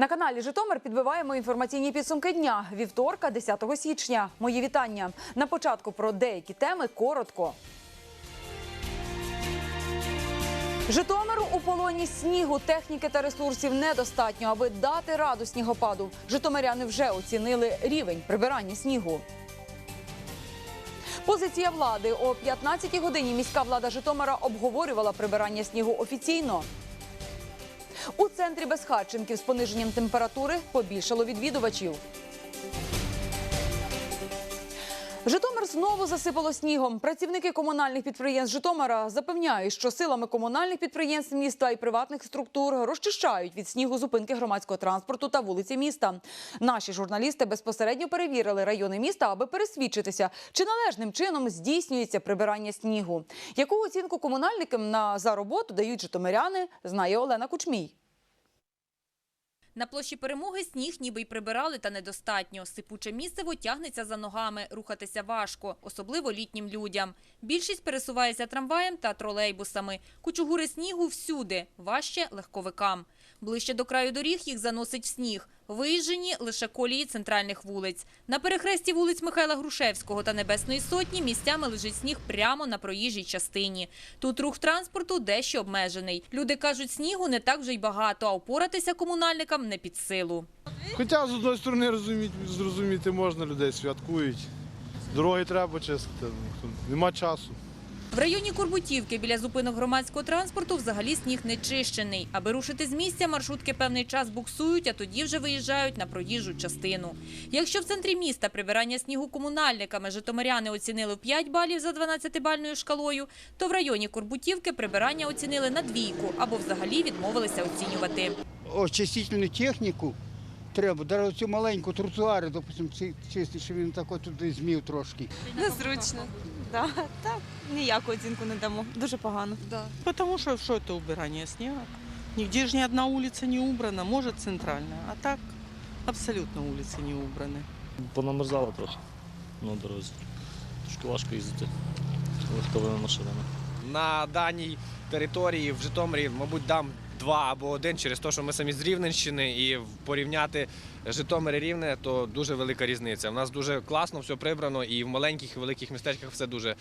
На каналі Житомир підбиваємо інформаційні підсумки дня вівторка, 10 січня. Мої вітання. На початку про деякі теми коротко. Житомиру у полоні снігу, техніки та ресурсів недостатньо, аби дати раду снігопаду. Житомиряни вже оцінили рівень прибирання снігу. Позиція влади о 15-й годині міська влада Житомира обговорювала прибирання снігу офіційно. У центрі Безхатченків з пониженням температури побільшало відвідувачів. Житомир знову засипало снігом. Працівники комунальних підприємств Житомира запевняють, що силами комунальних підприємств міста і приватних структур розчищають від снігу зупинки громадського транспорту та вулиці міста. Наші журналісти безпосередньо перевірили райони міста, аби пересвідчитися, чи належним чином здійснюється прибирання снігу. Яку оцінку комунальникам на за роботу дають житомиряни, знає Олена Кучмій. На площі перемоги сніг ніби й прибирали, та недостатньо. Сипуче місцево тягнеться за ногами, рухатися важко, особливо літнім людям. Більшість пересувається трамваєм та тролейбусами. Кучугури снігу всюди, важче легковикам. Ближче до краю доріг їх заносить в сніг. Виїжджені лише колії центральних вулиць. На перехресті вулиць Михайла Грушевського та Небесної Сотні місцями лежить сніг прямо на проїжджій частині. Тут рух транспорту дещо обмежений. Люди кажуть, снігу не так вже й багато, а упоратися комунальникам не під силу. Хоча з одної сторони розуміти, зрозуміти можна, людей святкують. Дороги треба чистити, нема часу. В районі Курбутівки біля зупинок громадського транспорту взагалі сніг не чищений. Аби рушити з місця, маршрутки певний час буксують, а тоді вже виїжджають на проїжджу частину. Якщо в центрі міста прибирання снігу комунальниками житомиряни оцінили в 5 балів за 12-бальною шкалою, то в районі Курбутівки прибирання оцінили на двійку або взагалі відмовилися оцінювати. очистительну техніку треба, навіть цю маленьку тротуари, допустимо, чистити, щоб він так туди змів трошки. Незручно. Да. Так, ніяку оцінку не дамо. Дуже погано. Потому что что это убирание снега? Нигде же ни одна улица не убрана, может центральная, а так абсолютно улицы не убраны. Понамерзало трохи на дорозі. Трошки важко їздити легковими машинами. на даній території в Житомирі, мабуть, дам два або один через те, що ми самі з Рівненщини, і порівняти Житомир і Рівне, то дуже велика різниця. У нас дуже класно все прибрано, і в маленьких і великих містечках все дуже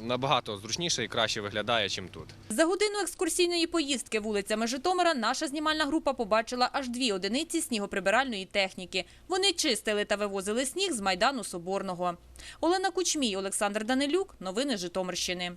набагато зручніше і краще виглядає, ніж тут. За годину екскурсійної поїздки вулицями Житомира наша знімальна група побачила аж дві одиниці снігоприбиральної техніки. Вони чистили та вивозили сніг з Майдану Соборного. Олена Кучмій, Олександр Данилюк. Новини Житомирщини.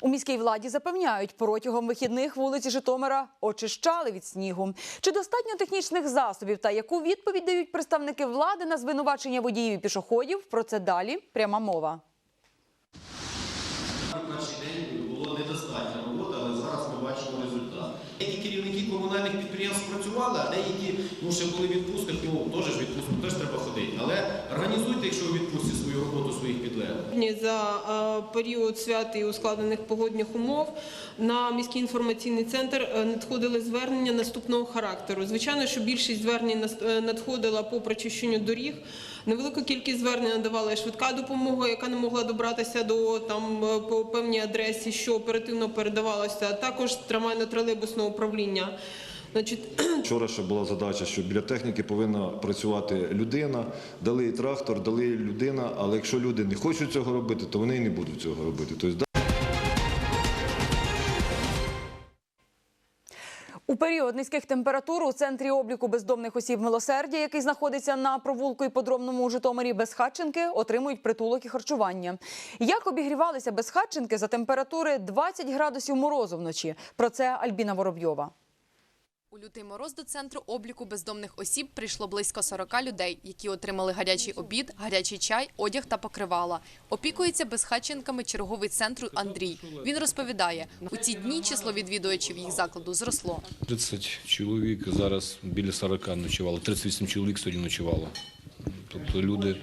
У міській владі запевняють, протягом вихідних вулиці Житомира очищали від снігу. Чи достатньо технічних засобів та яку відповідь дають представники влади на звинувачення водіїв і пішоходів? Про це далі пряма мова. перший день було недостатня робота, але зараз ми бачимо результат. Деякі керівники комунальних підприємств працювали, а деякі ну, ще були в відпустках, ну теж відпустку теж треба ходити. Але організуйте, якщо ви відпустці свою роботу своїх підлеглих. За е, період свят і ускладнених погодних умов на міський інформаційний центр е, надходили звернення наступного характеру. Звичайно, що більшість звернень е, надходила по прочищенню доріг. Невелику кількість звернень надавала швидка допомога, яка не могла добратися до там по певній адресі, що оперативно передавалося, а також трамвайно-тролейбусного управління. Значить, Вчора ще була задача, що біля техніки повинна працювати людина. Дали їй трактор, дали їй людина, але якщо люди не хочуть цього робити, то вони і не будуть цього робити. Тобто, У період низьких температур у центрі обліку бездомних осіб милосердя, який знаходиться на провулку і подробному у Житомирі безхатченки, отримують притулок і харчування. Як обігрівалися безхатченки за температури 20 градусів морозу вночі? Про це Альбіна Воробйова. У лютий мороз до центру обліку бездомних осіб прийшло близько 40 людей, які отримали гарячий обід, гарячий чай, одяг та покривала. Опікується безхатченками черговий центру Андрій. Він розповідає, у ці дні число відвідувачів їх закладу зросло. 30 чоловік зараз біля 40 ночувало, 38 чоловік сьогодні ночувало. Тобто люди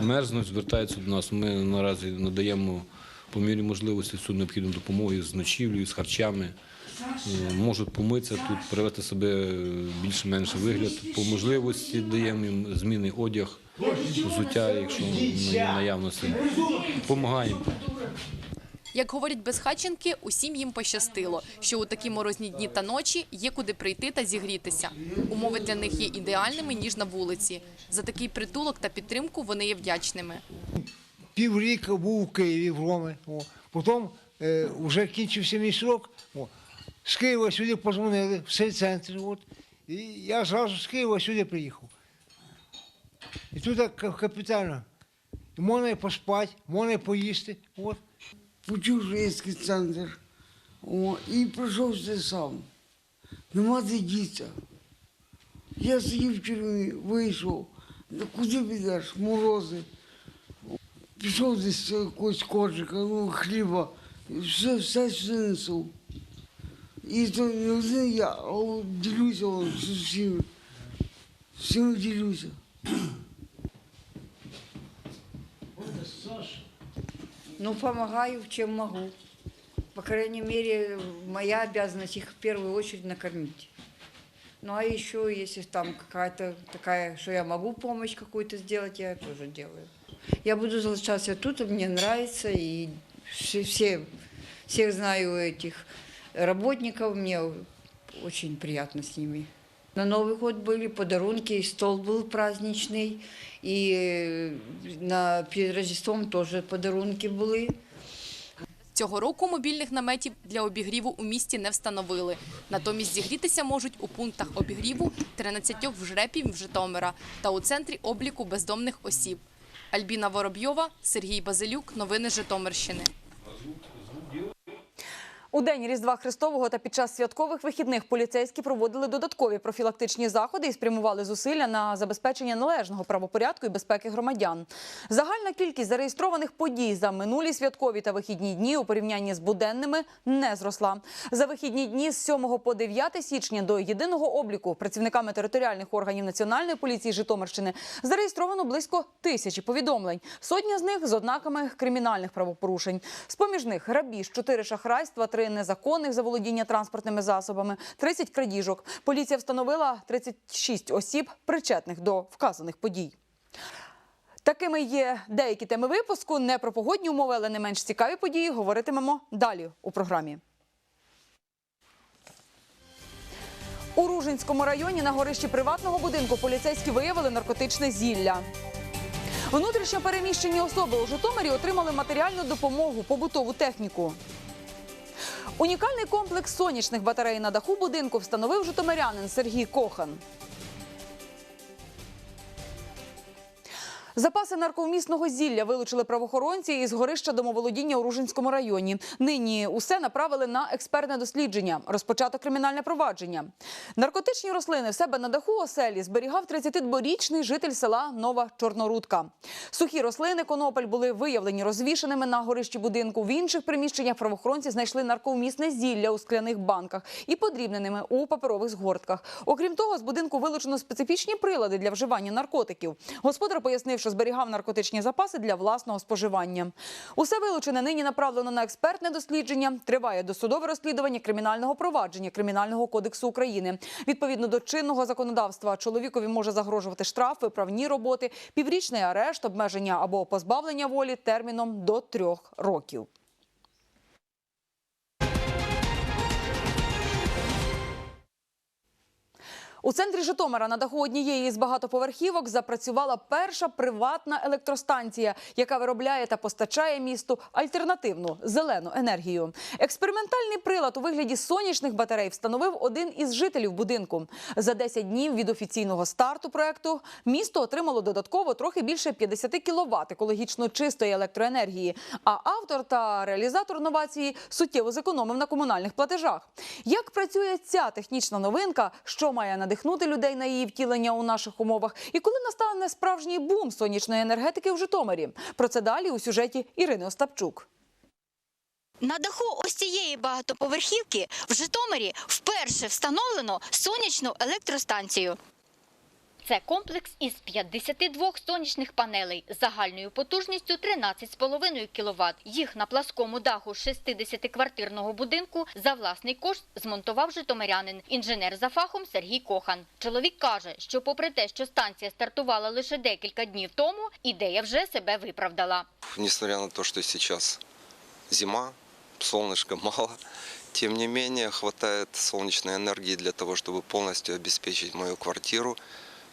мерзнуть, звертаються до нас. Ми наразі надаємо по мірі можливості всю необхідну допомогу з ночівлею, з харчами. Е, Можуть помитися тут, привести себе більш-менш вигляд. По можливості даємо їм змінний одяг, взуття, якщо наявності. Допомагаємо. Як говорять безхатченки, усім їм пощастило, що у такі морозні дні та ночі є куди прийти та зігрітися. Умови для них є ідеальними, ніж на вулиці. За такий притулок та підтримку вони є вдячними. півріка був у Києві в Ромі. О. Потім е, вже кінчився мій срок. З Києва сюди позвонили, в цей центр. От. І я зразу з Києва сюди приїхав. І тут так ка- капітально. Можна і поспати, можна і поїсти. От. почув, такий центр. О, і прийшов сюди сам. Нема де діти. Я сидів в тюрмі, вийшов. Ну, куди підеш? Морози. Пішов десь якогось коржика, ну, хліба, все, все сюди несу. І то не один я, а от ділюся вон, з усіми. З Всіми ділюся. Ну, помогаю, чем могу. По крайней мере, моя обязанность их в первую очередь накормить. Ну, а еще, если там какая-то такая, что я могу помощь какую-то сделать, я тоже делаю. Я буду залишаться тут, мне нравится, и все, все, всех знаю этих работников, мне очень приятно с ними. На Новый год были подарунки, и стол был праздничный, и э, на, перед Рождеством тоже подарунки были. Цього року мобільних наметів для обігріву у місті не встановили. Натомість зігрітися можуть у пунктах обігріву 13 в Жрепі в Житомира та у центрі обліку бездомних осіб. Альбіна Воробйова, Сергій Базилюк. Новини Житомирщини. У день Різдва Христового та під час святкових вихідних поліцейські проводили додаткові профілактичні заходи і спрямували зусилля на забезпечення належного правопорядку і безпеки громадян. Загальна кількість зареєстрованих подій за минулі святкові та вихідні дні у порівнянні з буденними не зросла. За вихідні дні з 7 по 9 січня до єдиного обліку працівниками територіальних органів Національної поліції Житомирщини зареєстровано близько тисячі повідомлень. Сотня з них з ознаками кримінальних правопорушень. З поміж них грабіж, чотири шахрайства, три незаконних заволодіння транспортними засобами, 30 крадіжок. Поліція встановила 36 осіб, причетних до вказаних подій. Такими є деякі теми випуску. Не про погодні умови, але не менш цікаві події. Говоритимемо далі у програмі. У Ружинському районі на горищі приватного будинку поліцейські виявили наркотичне зілля. Внутрішньо переміщені особи у Житомирі отримали матеріальну допомогу, побутову техніку. Унікальний комплекс сонячних батарей на даху будинку встановив житомирянин Сергій Кохан. Запаси нарковмісного зілля вилучили правоохоронці із горища домоволодіння у Ружинському районі. Нині усе направили на експертне дослідження. Розпочато кримінальне провадження. Наркотичні рослини в себе на даху оселі зберігав 32-річний житель села Нова Чорнорудка. Сухі рослини конопель були виявлені розвішеними на горищі будинку. В інших приміщеннях правоохоронці знайшли нарковмісне зілля у скляних банках і подрібненими у паперових згортках. Окрім того, з будинку вилучено специфічні прилади для вживання наркотиків. Господар пояснив, що зберігав наркотичні запаси для власного споживання. Усе вилучене нині направлено на експертне дослідження. Триває досудове розслідування кримінального провадження Кримінального кодексу України. Відповідно до чинного законодавства, чоловікові може загрожувати штраф, виправні роботи, піврічний арешт, обмеження або позбавлення волі терміном до трьох років. У центрі Житомира на даху однієї з багатоповерхівок запрацювала перша приватна електростанція, яка виробляє та постачає місту альтернативну зелену енергію. Експериментальний прилад у вигляді сонячних батарей встановив один із жителів будинку. За 10 днів від офіційного старту проекту місто отримало додатково трохи більше 50 кВт екологічно чистої електроенергії. А автор та реалізатор новації суттєво зекономив на комунальних платежах. Як працює ця технічна новинка, що має надихнути людей на її втілення у наших умовах, і коли настане справжній бум сонячної енергетики в Житомирі? Про це далі у сюжеті Ірини Остапчук. На даху ось цієї багатоповерхівки в Житомирі вперше встановлено сонячну електростанцію. Це комплекс із 52 сонячних панелей загальною потужністю 13,5 кВт. Їх на пласкому даху 60-квартирного будинку за власний кошт змонтував житомирянин, інженер за фахом Сергій Кохан. Чоловік каже, що попри те, що станція стартувала лише декілька днів тому, ідея вже себе виправдала. Несмотря на то, что сейчас зима, солнышка мало. Тем не менее, хватает солнечной энергии для того, чтобы полностью обеспечить мою квартиру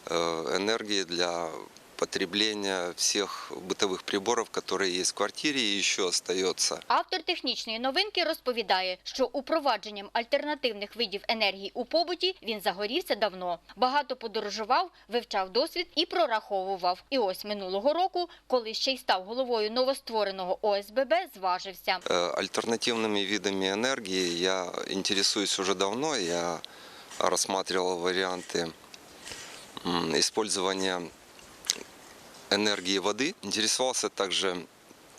э, энергией для потребления всех бытовых приборов, которые есть в квартире, и еще остается Автор технічної новинки розповідає, що упровадженням альтернативних видів енергії у побуті він загорівся давно. Багато подорожував, вивчав досвід і прораховував. І ось минулого року, коли ще й став головою новоствореного ОСББ, зважився. Э, Альтернативными видами энергии я интересуюсь уже давно. Я рассматривал варианты м, использования энергии воды. Интересовался также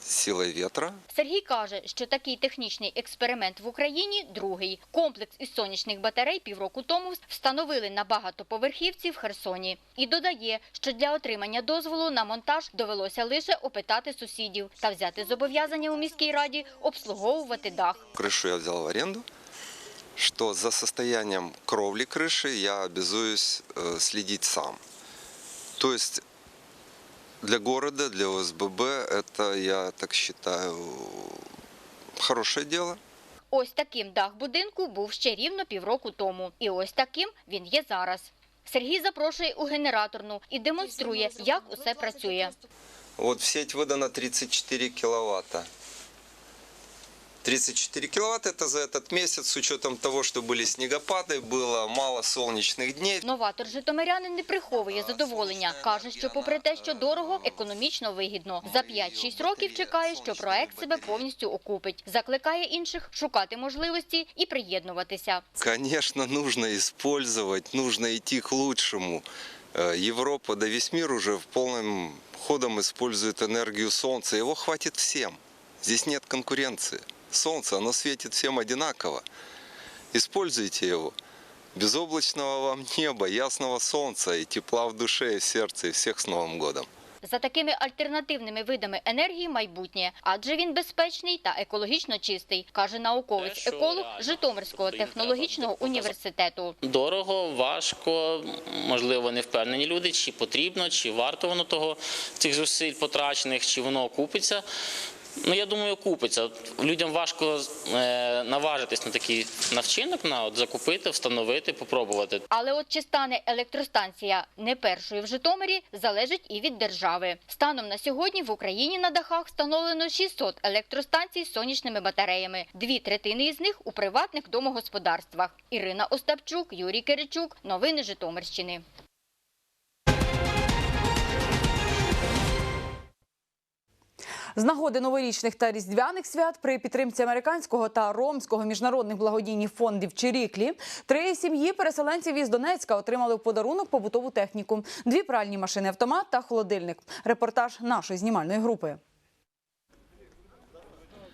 силой ветра. Сергій каже, що такий технічний експеримент в Україні другий. Комплекс із сонячних батарей півроку тому встановили на багатоповерхівці в Херсоні. І додає, що для отримання дозволу на монтаж довелося лише опитати сусідів та взяти зобов'язання у міській раді обслуговувати дах. Крышу я взял в аренду, что за состоянием кровли крыши я обязуюсь э, следить сам. То есть для города, для ОСББ это, я так считаю, хорошее дело. Ось таким дах будинку був ще рівно півроку тому. І ось таким він є зараз. Сергій запрошує у генераторну і демонструє, як усе працює. Вот в сеть выдано 34 киловатта. 34 киловатта это за этот месяц, с учетом того, что были снегопады, было мало солнечных дней. Новатор житомирянин не приховує задоволення. Каже, що попри те, що дорого, економічно вигідно. За 5-6 років чекає, що проект себе повністю окупить. Закликає інших шукати можливості і приєднуватися. Конечно, нужно использовать, нужно идти к лучшему. Э, Европа, да весь мир уже в полном ходом использует энергию Солнца. Его хватит всем. Здесь нет конкуренции. Солнце, оно светит всем одинаково. Используйте его. Безоблачного вам неба, ясного солнца и тепла в душе и в сердце. И всех с Новым годом! За такими альтернативними видами енергії майбутнє, адже він безпечний та екологічно чистий, каже науковець-еколог Житомирського технологічного університету. Дорого, важко, можливо, не впевнені люди, чи потрібно, чи варто воно того цих зусиль потрачених, чи воно окупиться. Ну, я думаю, окупиться. От Людям важко е, наважитись на такий на вчинок, на от закупити, встановити, попробувати. Але от чи стане електростанція не першою в Житомирі, залежить і від держави. Станом на сьогодні в Україні на дахах встановлено 600 електростанцій з сонячними батареями. Дві третини із них у приватних домогосподарствах. Ірина Остапчук, Юрій Киричук. Новини Житомирщини. З нагоди новорічних та різдвяних свят при підтримці американського та ромського міжнародних благодійних фондів Чиріклі три сім'ї переселенців із Донецька отримали в подарунок побутову техніку: дві пральні машини, автомат та холодильник. Репортаж нашої знімальної групи.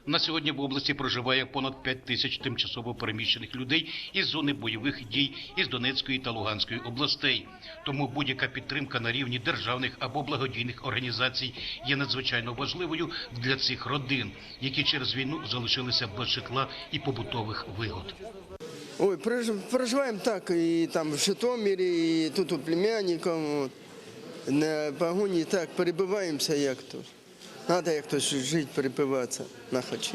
На сьогодні в області проживає понад 5 тисяч тимчасово переміщених людей із зони бойових дій із Донецької та Луганської областей. Тому будь-яка підтримка на рівні державних або благодійних організацій є надзвичайно важливою для цих родин, які через війну залишилися без житла і побутових вигод. Ой, прож- проживаем так, и там в Житомире, и тут у племянников. Вот. На погоні так перебиваємося як то. Надо як то жити, перебиватися на хочі.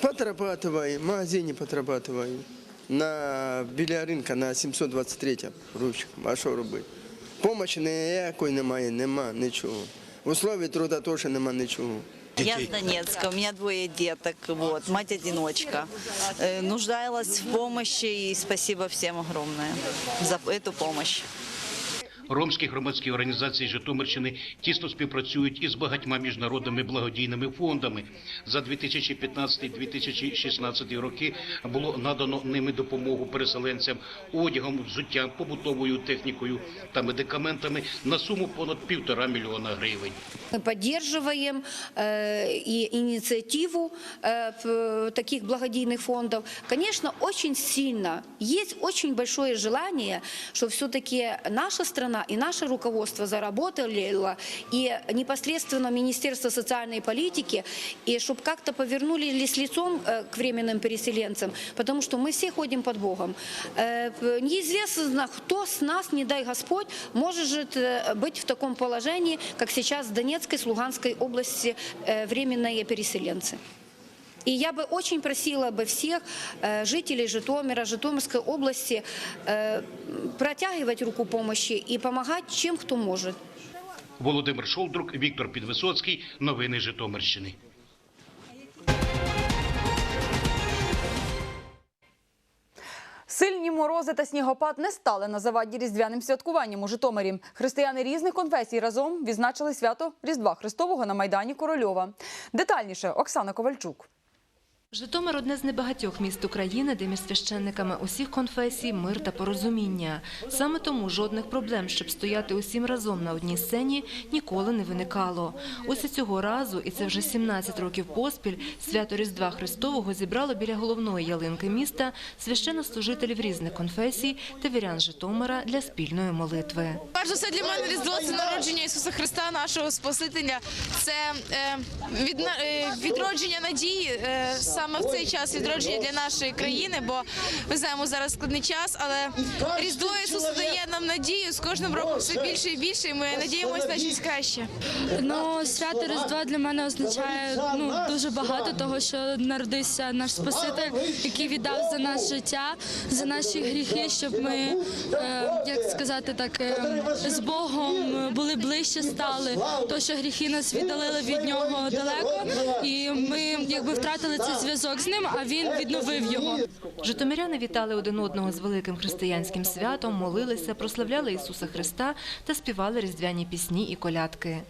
Потрабатываем, в магазині потрабатываем. На, біля ринка на 723 ручка. А що робити? Помочі ніякої немає, нема нічого. В условии труда теж нема нічого. Я с Донецка, у меня двое деток, вот, мать-одиночка. Э, Нуждалась в помощи и спасибо всем огромное за эту помощь. Ромські громадські організації Житомирщини тісно співпрацюють із багатьма міжнародними благодійними фондами. За 2015-2016 роки було надано ними допомогу переселенцям одягом, взуттям, побутовою технікою та медикаментами на суму понад півтора мільйона гривень. Мы поддерживаем э, и инициативу э, п- таких благодійных фондов. Конечно, очень сильно, есть очень большое желание, что все-таки наша страна и наше руководство заработало, и непосредственно Министерство социальной политики, и чтобы как-то повернулись лицом э, к временным переселенцам, потому что мы все ходим под Богом. Э, п- Неизвестно, кто с нас, не дай Господь, может э, быть в таком положении, как сейчас в Донецкой, с Луганской области э, временные переселенцы. И я бы очень просила бы всех э, жителей Житомира, Житомирской области э, протягивать руку помощи и помогать чем кто может. Володимир Шолдрук, Віктор Підвисоцький. Новини Житомирщини. Сильні морози та снігопад не стали на заваді різдвяним святкуванням у Житомирі. Християни різних конфесій разом відзначили свято Різдва Христового на майдані Корольова. Детальніше Оксана Ковальчук. Житомир – одне з небагатьох міст України, де між священниками усіх конфесій мир та порозуміння. Саме тому жодних проблем, щоб стояти усім разом на одній сцені, ніколи не виникало. Ось і цього разу, і це вже 17 років поспіль, свято Різдва Христового зібрало біля головної ялинки міста священнослужителів різних конфесій та вірян Житомира для спільної молитви. Перш все для мене Різдво це народження Ісуса Христа, нашого Спасителя. Це е, відна- е, відродження надії, е, саме в цей час відродження для нашої країни, бо ми знаємо зараз складний час, але Різдво Ісуса дає нам надію з кожним роком все більше і більше. І ми надіємося на щось краще. Ну, свято Різдва для мене означає ну дуже багато того, що народився наш Спаситель, який віддав за нас життя, за наші гріхи, щоб ми, е, як сказати так, е, з Богом були ближче стали. То, що гріхи нас віддалили від нього далеко, і ми якби втратили цей зв'язок з ним, а він відновив його. Житомиряни вітали один одного з великим християнським святом, молилися, прославляли Ісуса Христа та співали різдвяні пісні і колядки.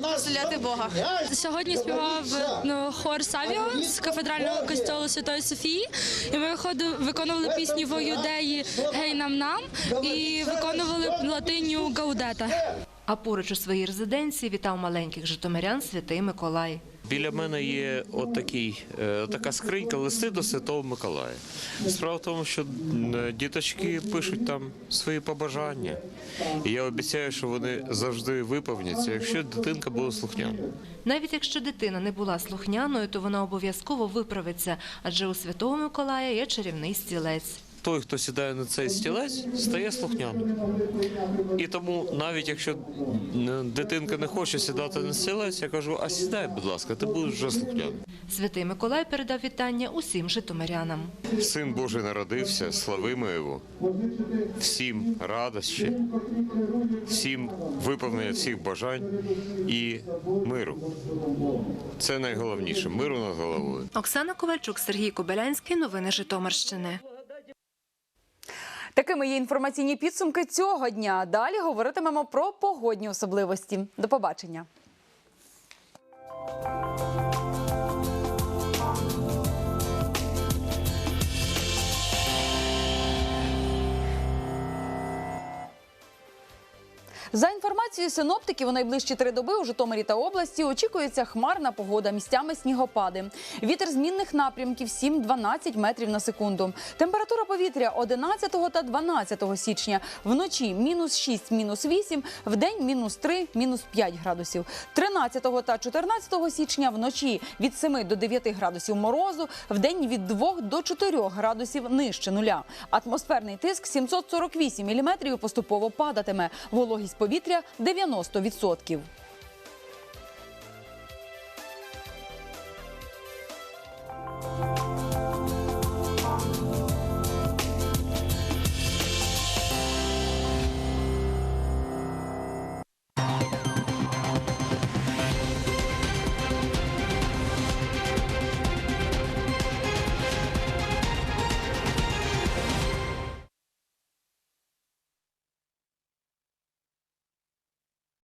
Прославляти Бога. Сьогодні співав ну, хор Савіо з кафедрального костьолу Святої Софії. І ми виконували пісні воюдеї Гей нам нам і виконували латиню Гаудета. А поруч у своїй резиденції вітав маленьких житомирян святий Миколай. Біля мене є отакий, е, така скринька листи до Святого Миколая. Справа в тому, що е, діточки пишуть там свої побажання. І я обіцяю, що вони завжди виповняться, якщо дитинка буде слухняна. Навіть якщо дитина не була слухняною, то вона обов'язково виправиться, адже у святого Миколая є чарівний стілець. Той, хто сідає на цей стілець, стає слухняним. І тому, навіть якщо е, дитинка не хоче сідати на стілець, я кажу: а сідай, будь ласка, ти будеш вже слухняним. Святий Миколай передав вітання усім житомирянам. Син Божий народився, славимо його. Всім радощі, всім виповнення всіх бажань і миру. Це найголовніше миру над головою. Оксана Ковальчук, Сергій Кобилянський. Новини Житомирщини. Такими є інформаційні підсумки цього дня. Далі говоритимемо про погодні особливості. До побачення. Інформацією синоптиків, у найближчі три доби у Житомирі та області очікується хмарна погода, місцями снігопади. Вітер змінних напрямків 7-12 метрів на секунду. Температура повітря 11 та 12 січня. Вночі мінус 6, мінус 8, вдень мінус 3, мінус 5 градусів. 13 та 14 січня вночі від 7 до 9 градусів морозу, вдень від 2 до 4 градусів нижче нуля. Атмосферний тиск 748 міліметрів поступово падатиме. Вологість повітря 90%.